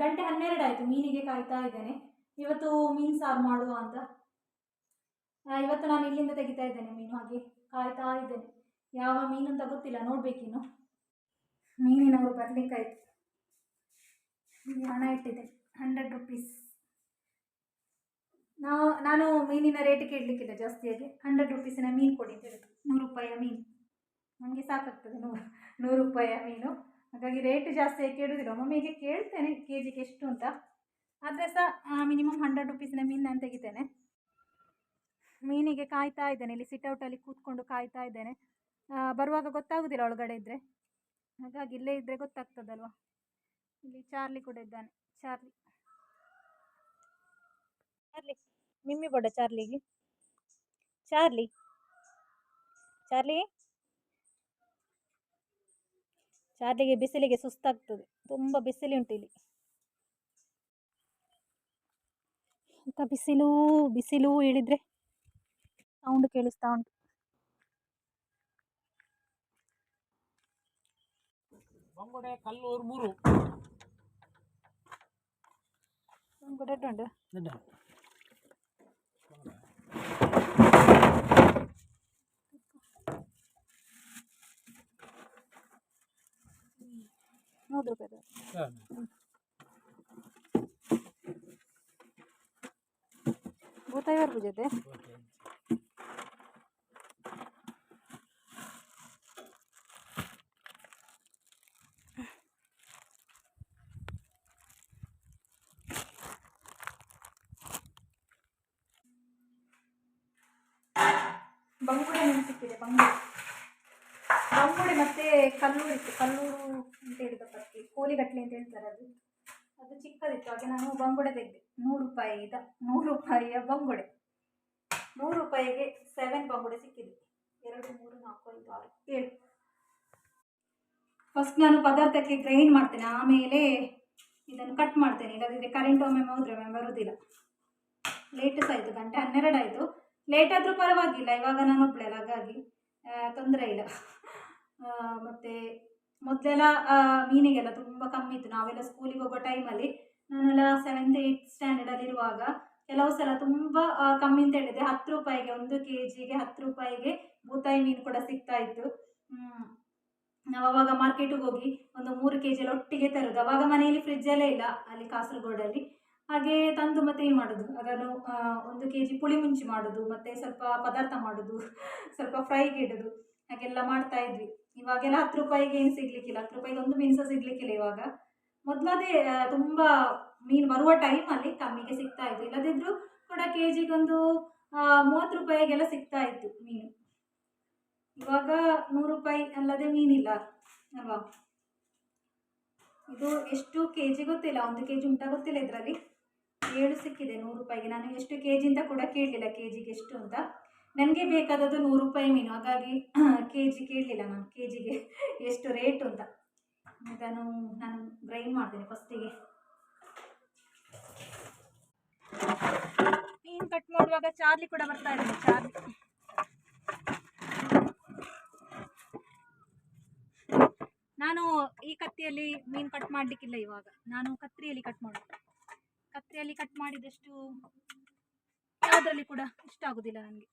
ಗಂಟೆ ಹನ್ನೆರಡು ಆಯಿತು, ಮೀನಿಗೆ ಕಾಯ್ತಾ ಇದ್ದೇನೆ. ಇವತ್ತು ಮೀನು ಸಾರು ಮಾಡುವ ಅಂತ. ಇವತ್ತು ನಾನು ಇಲ್ಲಿಂದ ತೆಗಿತಾ ಇದ್ದೇನೆ ಮೀನು, ಹಾಗೆ ಕಾಯ್ತಾ ಇದ್ದೇನೆ. ಯಾವ ಮೀನು ಅಂತ ಗೊತ್ತಿಲ್ಲ ನೋಡ್ಬೇಕಿನ್ನು ಮೀನಿನವರು ಬರಲಿಕ್ಕಾಯ್ತು. ಹಣ ಇಟ್ಟಿದೆ ಹಂಡ್ರೆಡ್ ರುಪೀಸ್ ನಾವು ನಾನು ಮೀನಿನ ರೇಟ್ ಕೇಳಲಿಕ್ಕಿಲ್ಲ ಜಾಸ್ತಿಯಾಗಿ ಹಂಡ್ರೆಡ್ ರುಪೀಸಿನ ಮೀನು ಕೊಡಿ ಅಂತ ನೂರು ರೂಪಾಯಿಯ ಮೀನು. ನನಗೆ ಸಾಕಾಗ್ತದೆ ನೂರು ನೂರು ರೂಪಾಯಿಯ ಮೀನು. ಹಾಗಾಗಿ ರೇಟ್ ಜಾಸ್ತಿ ಕೇಳುವುದಿಲ್ಲ ಒಮ್ಮೊಮ್ಮೆಗೆ ಕೇಳ್ತೇನೆ ಕೆ ಜಿಗೆ ಎಷ್ಟು ಅಂತ. ಆದರೆ ಸಹ ಮಿನಿಮಮ್ ಹಂಡ್ರೆಡ್ ರುಪೀಸಿನ ಮೀನು ನಾನು ತೆಗಿತೇನೆ. ಮೀನಿಗೆ ಕಾಯ್ತಾ ಇದ್ದೇನೆ, ಇಲ್ಲಿ ಸಿಟೌಟಲ್ಲಿ ಕೂತ್ಕೊಂಡು ಕಾಯ್ತಾ ಇದ್ದೇನೆ. ಬರುವಾಗ ಗೊತ್ತಾಗೋದಿಲ್ಲ ಒಳಗಡೆ ಇದ್ದರೆ ಹಾಗಾಗಿ ಇಲ್ಲೇ ಇದ್ದರೆ ಗೊತ್ತಾಗ್ತದಲ್ವ? ಇಲ್ಲಿ ಚಾರ್ಲಿ ಕೂಡ ಇದ್ದಾನೆ. ಚಾರ್ಲಿ. ಚಾರ್ಲಿ ಮಿಮ್ಮಿ ಕೊಡ ಚಾರ್ಲಿಗೆ. ಚಾರ್ಲಿ. ಚಾರ್ಲಿ? ಚಾರ್ಲಿಗೆ ಬಿಸಿಲಿಗೆ ಸುಸ್ತಾಗ್ತದೆ. ತುಂಬ ಬಿಸಿಲುಂಟು ಇಲ್ಲಿ. ಅಂತ ಬಿಸಿಲು ಬಿಸಿಲು ಇಳಿದ್ರೆ ಸೌಂಡ್ ಕೇಳಿಸ್ತಾ ಉಂಟು. ಬಂಗುಡೆ ಕಲ್ಲೂರು ಮೂರು. ಬಂಗುಡೆ ದೊಡ್ಡ. ಉಂಟು ದೊಡ್ಡ ನೂರು ರೂಪಾಯಿ ಭೂತಾಯಿವರೆಗೂ ಜೊತೆ ಬಂಗುಡೆ ಮೀನು ಸಿಕ್ಕಿದೆ ಬಂಗುಡೆ ಬಂಗುಡೆ ಮತ್ತೆ ಕಲ್ಲೂರು ಇತ್ತು. ಕಲ್ಲೂರು ಅಂತ ಹೇಳಿದ ಪಟ್ಟಿ ಕೋಲಿಗಟ್ಲೆ ಅಂತ ಹೇಳ್ತಾರೆ ಅದು. ಅದು ಚಿಕ್ಕದಿತ್ತು. ಹಾಗೆ ನಾನು ಬಂಗುಡೆ ತೆಗೆದೆ. ನೂರು ರೂಪಾಯಿ ಇದ. ನೂರು ರೂಪಾಯಿಯ ಬಂಗುಡೆ. ನೂರು ರೂಪಾಯಿಗೆ ಸೆವೆನ್ ಬಂಗುಡೆ ಸಿಕ್ಕಿದೆ. ಎರಡು, ಮೂರು, ನಾಲ್ಕು, ಐದು, ಆರು, ಏಳು. ಫಸ್ಟ್ ನಾನು ಪದಾರ್ಥಕ್ಕೆ ಗ್ರೈಂಡ್ ಮಾಡ್ತೇನೆ. ಆಮೇಲೆ ಇದನ್ನು ಕಟ್ ಮಾಡ್ತೇನೆ. ಇಲ್ಲದಿದ್ದರೆ ಕರೆಂಟ್ ಒಮ್ಮೆ ಹೋದ್ರೆ ಒಮ್ಮೆ ಬರುವುದಿಲ್ಲ ಲೇಟ್ ಸಹ ಆಯಿತು. ಗಂಟೆ ಹನ್ನೆರಡು ಆಯಿತು. ಲೇಟ್ ಆದರೂ ಪರವಾಗಿಲ್ಲ. ಇವಾಗ ನಾನು ಒಬ್ಬಳೆ ಹಾಗಾಗಿ ತೊಂದರೆ ಇಲ್ಲ. ಮತ್ತೆ ಮೊದಲೆಲ್ಲ ಮೀನಿಗೆಲ್ಲ ತುಂಬ ಕಮ್ಮಿ ಇತ್ತು. ನಾವೆಲ್ಲ ಸ್ಕೂಲಿಗೆ ಹೋಗೋ ಟೈಮಲ್ಲಿ ನಾನೆಲ್ಲ ಸೆವೆಂತ್ ಏಯ್ತ್ ಸ್ಟ್ಯಾಂಡರ್ಡಲ್ಲಿರುವಾಗ ಕೆಲವು ಸಲ ತುಂಬ ಕಮ್ಮಿ ಅಂತ ಹೇಳಿದೆ ಹತ್ತು ರೂಪಾಯಿಗೆ, ಒಂದು ಕೆ ಜಿಗೆ ಹತ್ತು ರೂಪಾಯಿಗೆ ಬೂತಾಯಿ ಮೀನು ಕೂಡ ಸಿಗ್ತಾ ಇತ್ತು. ನಾವು ಅವಾಗ ಮಾರ್ಕೆಟಿಗೆ ಹೋಗಿ ಒಂದು ಮೂರು ಕೆ ಜಿಯಲ್ಲಿ ಒಟ್ಟಿಗೆ ತರೋದು. ಅವಾಗ ಮನೆಯಲ್ಲಿ ಫ್ರಿಜ್ಜಲ್ಲೇ ಇಲ್ಲ, ಅಲ್ಲಿ ಕಾಸರಗೋಡಲ್ಲಿ. ಹಾಗೆ ತಂದು ಮತ್ತೆ ಏನು ಮಾಡೋದು? ಅದನ್ನು ಒಂದು ಕೆ ಜಿ ಪುಳಿ ಮುಂಚಿ ಮಾಡೋದು, ಮತ್ತು ಸ್ವಲ್ಪ ಪದಾರ್ಥ ಮಾಡೋದು, ಸ್ವಲ್ಪ ಫ್ರೈಗೆ ಇಡೋದು. ಹಾಗೆಲ್ಲ ಮಾಡ್ತಾ ಇದ್ವಿ. ಇವಾಗೆಲ್ಲ ಹತ್ತು ರೂಪಾಯಿಗೆ ಏನು ಸಿಗ್ಲಿಕ್ಕಿಲ್ಲ. ಹತ್ತು ರೂಪಾಯಿಗೆ ಒಂದು ಮೀನು ಸಹ ಸಿಗ್ಲಿಕ್ಕಿಲ್ಲ ಇವಾಗ. ಮೊದಲದೇ ತುಂಬ ಮೀನು ಬರುವ ಟೈಮಲ್ಲಿ ಕಮ್ಮಿಗೆ ಸಿಗ್ತಾ ಇತ್ತು. ಇಲ್ಲದಿದ್ದರೂ ಕೂಡ ಕೆ ಜಿಗೊಂದು ಮೂವತ್ತು ರೂಪಾಯಿಗೆಲ್ಲ ಸಿಗ್ತಾ ಇತ್ತು ಮೀನು. ಇವಾಗ ನೂರು ರೂಪಾಯಿ ಅಲ್ಲದೆ ಮೀನಿಲ್ಲ ಅಲ್ವಾ? ಇದು ಎಷ್ಟು ಕೆ ಜಿ ಗೊತ್ತಿಲ್ಲ. ಒಂದು ಕೆ ಜಿ ಉಂಟಾ ಗೊತ್ತಿಲ್ಲ ಇದರಲ್ಲಿ. ಏಳು ಸಿಕ್ಕಿದೆ ನೂರು ರೂಪಾಯಿಗೆ. ನಾನು ಎಷ್ಟು ಕೆ ಜಿ ಅಂತ ಕೂಡ ಕೇಳಲಿಲ್ಲ ಕೆ ಜಿಗೆ ಎಷ್ಟು ಅಂತ. ನನಗೆ ಬೇಕಾದದ್ದು ನೂರು ರೂಪಾಯಿ ಮೀನು. ಹಾಗಾಗಿ ಕೆ ಜಿ ಕೇಳಲಿಲ್ಲ ನಾನು ಕೆ ಜಿಗೆ ಎಷ್ಟು ರೇಟು ಅಂತ ನಾನು ನಾನು ಗ್ರೈಂಡ್ ಮಾಡ್ತೇನೆ ಫಸ್ಟಿಗೆ ಮೀನು ಕಟ್ ಮಾಡುವಾಗ ಚಾರ್ಲಿ ಕೂಡ ಬರ್ತಾ ಇದ್ದೀನಿ, ಚಾರ್ಲಿ. ನಾನು ಈ ಕತ್ತಿಯಲ್ಲಿ ಮೀನು ಕಟ್ ಮಾಡಲಿಕ್ಕಿಲ್ಲ ಇವಾಗ. ನಾನು ಕತ್ರಿಯಲ್ಲಿ ಕಟ್ ಮಾಡೋದು ಕತ್ರಿಯಲ್ಲಿ ಕಟ್ ಮಾಡಿದಷ್ಟು ಯಾವುದರಲ್ಲಿ ಕೂಡ ಇಷ್ಟ ಆಗೋದಿಲ್ಲ ನನಗೆ.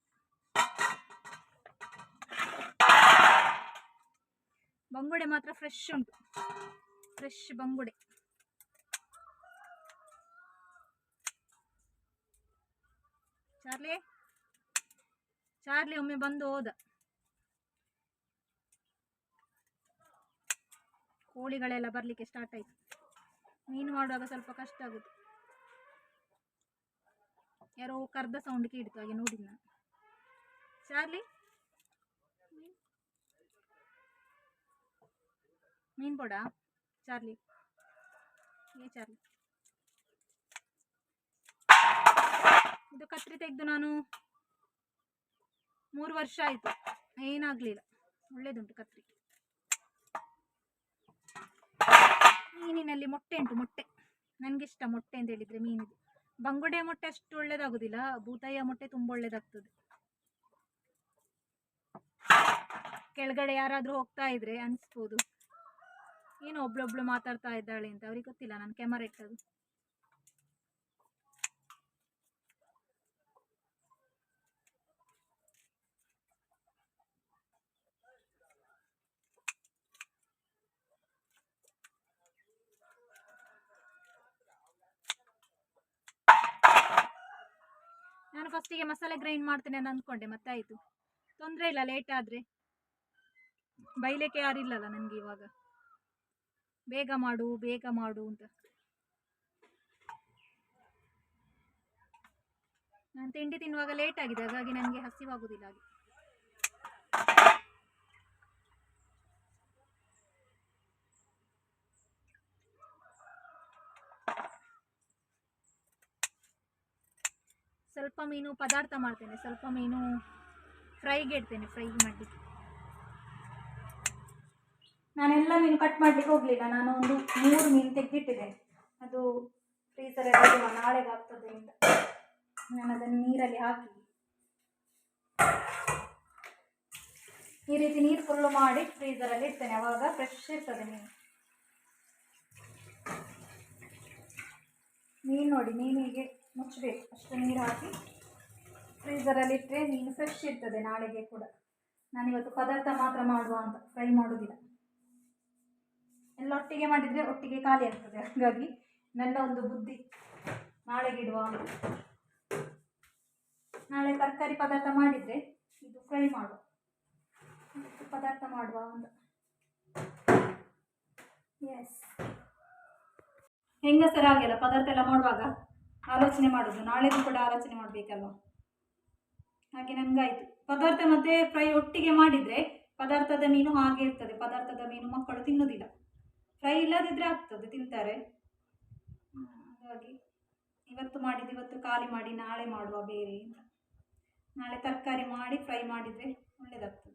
ಬಂಗುಡೆ ಮಾತ್ರ ಫ್ರೆಶ್ ಉಂಟು. ಫ್ರೆಶ್ ಬಂಗುಡೆ. ಚಾರ್ಲಿ? ಚಾರ್ಲಿ ಒಮ್ಮೆ ಬಂದು ಹೋದ ಕೋಳಿಗಳೆಲ್ಲ ಬರಲಿಕ್ಕೆ ಸ್ಟಾರ್ಟ್ ಆಯಿತು. ಮೀನು ಮಾಡುವಾಗ ಸ್ವಲ್ಪ ಕಷ್ಟ ಆಗುತ್ತೆ. ಯಾರೋ ಕರ್ದ ಸೌಂಡ್ ಕೇಳಿತು, ಹಾಗೆ ನೋಡಿದ್ದು ನಾನು. ಚಾರ್ಲಿ? ಮೀನು ಕೊಡ ಚಾರ್ಲಿ. ಏ, ಚಾರ್ಲಿ. ಇದು ಕತ್ರಿ ತೆಗೆದು ನಾನು ಮೂರು ವರ್ಷ ಆಯಿತು. ಏನಾಗಲಿಲ್ಲ. ಒಳ್ಳೇದುಂಟು ಕತ್ರಿ. ಮೀನಿನಲ್ಲಿ ಮೊಟ್ಟೆ ಉಂಟು, ಮೊಟ್ಟೆ. ನನಗಿಷ್ಟ ಮೊಟ್ಟೆ ಅಂತ ಹೇಳಿದರೆ ಮೀನಿದು. ಬಂಗುಡೆ ಮೊಟ್ಟೆ ಅಷ್ಟು ಒಳ್ಳೇದಾಗೋದಿಲ್ಲ ಭೂತಾಯಿಯ ಮೊಟ್ಟೆ ತುಂಬ ಒಳ್ಳೇದಾಗ್ತದೆ. ಕೆಳಗಡೆ ಯಾರಾದರೂ ಹೋಗ್ತಾ ಇದ್ರೆ ಅನಿಸ್ಬೋದು. ಏನು ಒಬ್ಳೊಬ್ಳು ಮಾತಾಡ್ತಾ ಇದ್ದಾಳೆ ಅಂತ, ಅವ್ರಿಗೆ ಗೊತ್ತಿಲ್ಲ ನಾನು ಕ್ಯಾಮರಾ ಇಟ್ಟದು ನಾನು ಫಸ್ಟಿಗೆ ಮಸಾಲೆ ಗ್ರೈಂಡ್ ಮಾಡ್ತೇನೆ ಅಂತ ಅಂದ್ಕೊಂಡೆ, ಮತ್ತೆ ಆಯಿತು. ತೊಂದರೆ ಇಲ್ಲ ಲೇಟ್ ಆದರೆ. ಬೈಲಿಕ್ಕೆ ಯಾರಿಲ್ಲಲ್ಲ ನನಗೆ ಇವಾಗ. ಬೇಗ ಮಾಡು ಬೇಗ ಮಾಡು ಅಂತ. ನಾನು ತಿಂಡಿ ತಿನ್ನುವಾಗ ಲೇಟ್ ಆಗಿದೆ, ಹಾಗಾಗಿ ನನಗೆ ಹಸಿವಾಗುವುದಿಲ್ಲ ಹಾಗೆ. ಸ್ವಲ್ಪ ಮೀನು ಪದಾರ್ಥ ಮಾಡ್ತೇನೆ, ಸ್ವಲ್ಪ ಮೀನು ಫ್ರೈಗೆ ಇಡ್ತೇನೆ ಫ್ರೈ ಮಾಡಲಿಕ್ಕೆ. ನಾನೆಲ್ಲ ಮೀನು ಕಟ್ ಮಾಡಲಿಕ್ಕೆ ಹೋಗಲಿಲ್ಲ. ನಾನು ಒಂದು ಮೂರು ಮೀನು ತೆಗೆದಿಟ್ಟಿದ್ದೇನೆ. ಅದು ಫ್ರೀಸರಲ್ಲಿ ನಾಳೆಗೆ ಆಗ್ತದೆ ಅಂತ ನಾನು ಅದನ್ನು ನೀರಲ್ಲಿ ಹಾಕಿ. ಈ ರೀತಿ ನೀರು ಫುಲ್ಲು ಮಾಡಿ ಫ್ರೀಸರಲ್ಲಿ ಇಡ್ತೇನೆ. ಅವಾಗ ಫ್ರೆಶ್ ಇರ್ತದೆ ಮೀನು. ಮೀನು ನೋಡಿ ಮೀನಿಗೆ ಮುಚ್ಚಬೇಕು ಅಷ್ಟು ನೀರು ಹಾಕಿ ಫ್ರೀಸರಲ್ಲಿ ಇಟ್ಟರೆ ಮೀನು ಫ್ರೆಶ್ ಇರ್ತದೆ ನಾಳೆಗೆ ಕೂಡ. ನಾನಿವತ್ತು ಪದಾರ್ಥ ಮಾತ್ರ ಮಾಡುವ ಅಂತ. ಫ್ರೈ ಮಾಡೋದಿಲ್ಲ. ಎಲ್ಲ ಒಟ್ಟಿಗೆ ಮಾಡಿದರೆ ಒಟ್ಟಿಗೆ ಖಾಲಿ ಆಗ್ತದೆ. ಹಾಗಾಗಿ ನನ್ನ ಒಂದು ಬುದ್ಧಿ ನಾಳೆಗಿಡುವ. ನಾಳೆ ತರಕಾರಿ ಪದಾರ್ಥ ಮಾಡಿದರೆ ಇದು ಫ್ರೈ ಮಾಡುವ. ಪದಾರ್ಥ ಮಾಡುವ ಒಂದು ಎಸ್ ಹೆಂಗಸರಾಗಿಲ್ಲ ಪದಾರ್ಥ ಎಲ್ಲ ಮಾಡುವಾಗ ಆಲೋಚನೆ ಮಾಡೋದು. ನಾಳೆದು ಕೂಡ ಆಲೋಚನೆ ಮಾಡಬೇಕಲ್ವ? ಹಾಗೆ ನನಗಾಯಿತು ಪದಾರ್ಥ ಮತ್ತು ಫ್ರೈ ಒಟ್ಟಿಗೆ ಮಾಡಿದರೆ ಪದಾರ್ಥದ ಮೀನು ಹಾಗೆ ಇರ್ತದೆ. ಪದಾರ್ಥದ ಮೀನು ಮಕ್ಕಳು ತಿನ್ನೋದಿಲ್ಲ. ಫ್ರೈ ಇಲ್ಲದಿದ್ದರೆ ಆಗ್ತದೆ, ತಿಂತಾರೆ. ಹಾಗಾಗಿ ಇವತ್ತು ಮಾಡಿದ್ದು, ಇವತ್ತು ಖಾಲಿ ಮಾಡಿ, ನಾಳೆ ಮಾಡುವ ಬೇರೆ ಅಂತ ನಾಳೆ ತರಕಾರಿ ಮಾಡಿ, ಫ್ರೈ ಮಾಡಿದರೆ ಒಳ್ಳೆಯದಾಗ್ತದೆ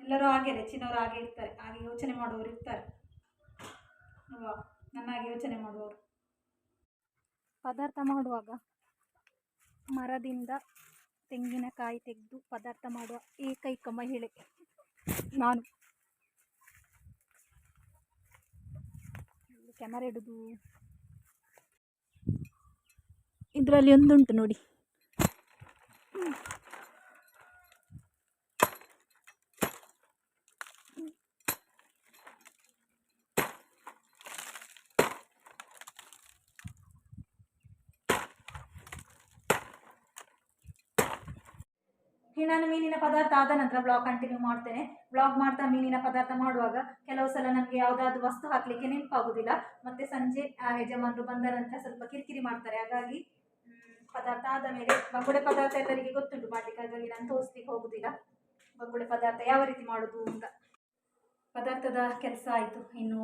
ಎಲ್ಲರೂ ಹಾಗೆ ಹೆಚ್ಚಿನವರು ಹಾಗೆ ಇರ್ತಾರೆ. ಹಾಗೆ ಯೋಚನೆ ಮಾಡುವವರು ಇರ್ತಾರೆ. ಅಲ್ವಾ? ನನ್ನ ಹಾಗೆ ಯೋಚನೆ ಮಾಡುವವರು. ಪದಾರ್ಥ ಮಾಡುವಾಗ ಮರದಿಂದ ತೆಂಗಿನಕಾಯಿ ತೆಗೆದು ಪದಾರ್ಥ ಮಾಡುವ ಏಕೈಕ ಮಹಿಳೆ ನಾನು. ಕ್ಯಾಮರಾ ಇಡುದು ಇದರಲ್ಲಿ ಒಂದುಂಟು ನೋಡಿ. ಈ ನಾನು ಮೀನಿನ ಪದಾರ್ಥ ಆದ ನಂತರ ಬ್ಲಾಗ್ ಕಂಟಿನ್ಯೂ ಮಾಡ್ತೇನೆ. ಬ್ಲಾಗ್ ಮಾಡ್ತಾ ಮೀನಿನ ಪದಾರ್ಥ ಮಾಡುವಾಗ ಕೆಲವು ಸಲ ನನಗೆ ಯಾವುದಾದ್ರು ವಸ್ತು ಹಾಕಲಿಕ್ಕೆ ನೆನಪಾಗುವುದಿಲ್ಲ ಮತ್ತು ಸಂಜೆ ಯಜಮಾನರು ಬಂದ ನಂತರ ಸ್ವಲ್ಪ ಕಿರಿಕಿರಿ ಮಾಡ್ತಾರೆ. ಹಾಗಾಗಿ ಪದಾರ್ಥ ಆದ ಮೇಲೆ ಬಂಗುಡೆ ಪದಾರ್ಥ ಎಲ್ಲರಿಗೆ ಗೊತ್ತುಂಟು ಮಾಡಲಿಕ್ಕೆ. ಹಾಗಾಗಿ ನಾನು ತೋರಿಸ್ಲಿಕ್ಕೆ ಹೋಗುವುದಿಲ್ಲ ಬಂಗುಡೆ ಪದಾರ್ಥ ಯಾವ ರೀತಿ ಮಾಡೋದು ಅಂತ. ಪದಾರ್ಥದ ಕೆಲಸ ಆಯಿತು. ಇನ್ನು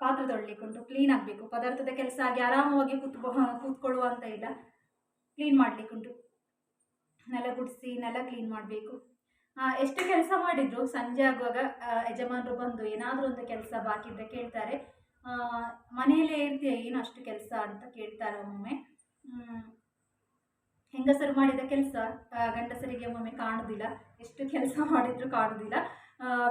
ಪಾತ್ರೆ ತೊಳಿಲಿಕ್ಕುಂಟು ಕ್ಲೀನ್ ಆಗಬೇಕು. ಪದಾರ್ಥದ ಕೆಲಸ ಆಗಿ ಆರಾಮವಾಗಿ ಕೂತ್ಕೊ ಕುತ್ಕೊಳ್ಳುವಂತ ಇಲ್ಲ. ಕ್ಲೀನ್ ಮಾಡಲಿಕ್ಕುಂಟು ನೆಲ ಗುಡಿಸಿ, ನೆಲ ಕ್ಲೀನ್ ಮಾಡಬೇಕು. ಎಷ್ಟು ಕೆಲಸ ಮಾಡಿದ್ರು? ಸಂಜೆ ಆಗುವಾಗ ಯಜಮಾನರು ಬಂದು ಏನಾದರೂ ಒಂದು ಕೆಲಸ ಬಾಕಿ ಇದ್ದರೆ ಕೇಳ್ತಾರೆ. ಮನೆಯಲ್ಲೇ ಇರ್ತೀಯ? ಏನು ಅಷ್ಟು ಕೆಲಸ ಅಂತ ಕೇಳ್ತಾರೆ ಒಮ್ಮೊಮ್ಮೆ. ಹೆಂಗಸರು ಮಾಡಿದ ಕೆಲಸ? ಗಂಡಸರಿಗೆ ಒಮ್ಮೊಮ್ಮೆ ಕಾಣುವುದಿಲ್ಲ ಎಷ್ಟು ಕೆಲಸ ಮಾಡಿದರೂ ಕಾಣುವುದಿಲ್ಲ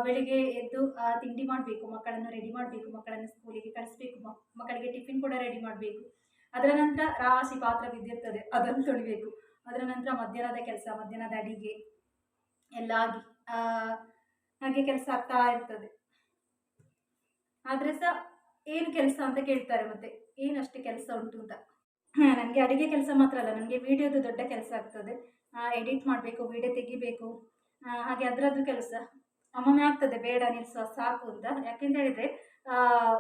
ಬೆಳಿಗ್ಗೆ ಎದ್ದು ತಿಂಡಿ ಮಾಡಬೇಕು. ಮಕ್ಕಳನ್ನು ರೆಡಿ ಮಾಡಬೇಕು. ಮಕ್ಕಳನ್ನು ಸ್ಕೂಲಿಗೆ ಕಳಿಸ್ಬೇಕು. ಮಕ್ಕಳಿಗೆ ಟಿಫಿನ್ ಕೂಡ ರೆಡಿ ಮಾಡಬೇಕು. ಅದರ ನಂತರ ರಾಶಿ ಪಾತ್ರ ಬಿದ್ದಿರ್ತದೆ. ಅದನ್ನು ತೊಳಿಬೇಕು. ಅದರ ನಂತರ ಮಧ್ಯಾಹ್ನದ ಕೆಲಸ, ಮಧ್ಯಾಹ್ನದ ಅಡಿಗೆ ಎಲ್ಲ ಆಗಿ ಹಾಗೆ ಕೆಲಸ ಆಗ್ತಾ ಇರ್ತದೆ. ಆದರೆ ಸಹ ಏನು ಕೆಲಸ ಅಂತ ಕೇಳ್ತಾರೆ ಮತ್ತೆ, ಏನಷ್ಟು ಕೆಲಸ ಉಂಟು ಅಂತ. ನನಗೆ ಅಡುಗೆ ಕೆಲಸ ಮಾತ್ರ ಅಲ್ಲ ನನಗೆ ವಿಡಿಯೋದು ದೊಡ್ಡ ಕೆಲಸ ಆಗ್ತದೆ. ಎಡಿಟ್ ಮಾಡಬೇಕು, ವಿಡಿಯೋ ತೆಗಿಬೇಕು ಹಾಗೆ ಅದರದ್ದು ಕೆಲಸ. ಒಮ್ಮೊಮ್ಮೆ ಆಗ್ತದೆ, ಬೇಡ ನಿಲ್ಲಿಸುವ ಸಾಕು ಅಂತ. ಯಾಕೆಂತ ಹೇಳಿದರೆ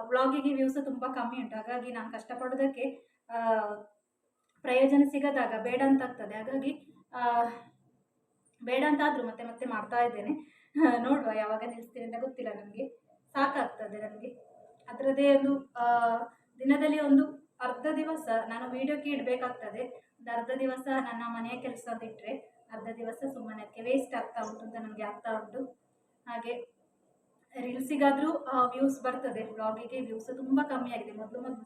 ವ್ಲಾಗಿಗೆ ವ್ಯೂಸ್ ತುಂಬ ಕಮ್ಮಿ ಉಂಟು. ಹಾಗಾಗಿ ನಾನು ಕಷ್ಟಪಡೋದಕ್ಕೆ ಪ್ರಯೋಜನ ಸಿಗದಾಗ ಬೇಡ ಅಂತ ಆಗ್ತದೆ ಹಾಗಾಗಿ ಬೇಡ ಅಂತ ಆದರೂ ಮತ್ತೆ ಮತ್ತೆ ಮಾಡ್ತಾ ಇದ್ದೇನೆ. ನೋಡುವ ಯಾವಾಗ ನಿಲ್ಲಿಸ್ತೀನಿ ಅಂತ ಗೊತ್ತಿಲ್ಲ ನನಗೆ ಸಾಕಾಗ್ತದೆ ನನಗೆ ಅದರದ್ದೇ ಒಂದು ದಿನದಲ್ಲಿ ಒಂದು ಅರ್ಧ ದಿವಸ ನಾನು ವೀಡಿಯೋಕ್ಕೆ ಇಡಬೇಕಾಗ್ತದೆ. ಒಂದು ಅರ್ಧ ದಿವಸ ನನ್ನ ಮನೆಯ ಕೆಲಸ ಬಿಟ್ಟರೆ ಅರ್ಧ ದಿವಸ ಸುಮ್ಮನೆ ವೇಸ್ಟ್ ಆಗ್ತಾ ಉಂಟು ಅಂತ ನನಗೆ ಆಗ್ತಾ ಉಂಟು. ಹಾಗೆ ರೀಲ್ಸಿಗಾದರೂ ವ್ಯೂಸ್ ಬರ್ತದೆ. ಬ್ಲಾಗಿಗೆ ವ್ಯೂಸ್ ತುಂಬ ಕಮ್ಮಿ ಆಗಿದೆ. ಮೊದಲು ಮೊದಲು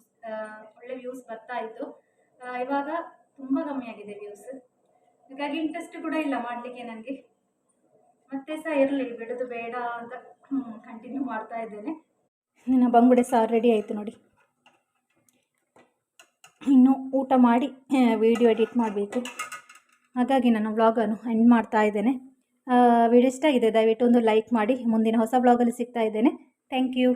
ಒಳ್ಳೆ ವ್ಯೂಸ್ ಬರ್ತಾ ಇತ್ತು. ಇವಾಗ ತುಂಬ ಕಮ್ಮಿ ಆಗಿದೆ ವ್ಯೂಸ್ ಹಾಗಾಗಿ ಇಂಟ್ರೆಸ್ಟ್ ಕೂಡ ಇಲ್ಲ ಮಾಡಲಿಕ್ಕೆ ನನಗೆ ಮತ್ತೆ ಸಹ ಇರಲಿ, ಬಿಡೋದು ಬೇಡ ಅಂತ ಕಂಟಿನ್ಯೂ ಮಾಡ್ತಾ ಇದ್ದೇನೆ. ನಿನ್ನ ಬಂಗುಡೆ ಸಾರ್ ರೆಡಿ ಆಯಿತು ನೋಡಿ. ಇನ್ನು ಊಟ ಮಾಡಿ ವಿಡಿಯೋ ಎಡಿಟ್ ಮಾಡಬೇಕು. ಹಾಗಾಗಿ ನಾನು ವ್ಲಾಗನ್ನು ಎಂಡ್ ಮಾಡ್ತಾ ಇದ್ದೇನೆ. ವಿಡಿಯೋ ಇಷ್ಟ ಆಗಿದೆ, ದಯವಿಟ್ಟು ಒಂದು ಲೈಕ್ ಮಾಡಿ. ಮುಂದಿನ ಹೊಸ ವ್ಲಾಗಲ್ಲಿ ಸಿಗ್ತಾ ಇದ್ದೇನೆ. Thank you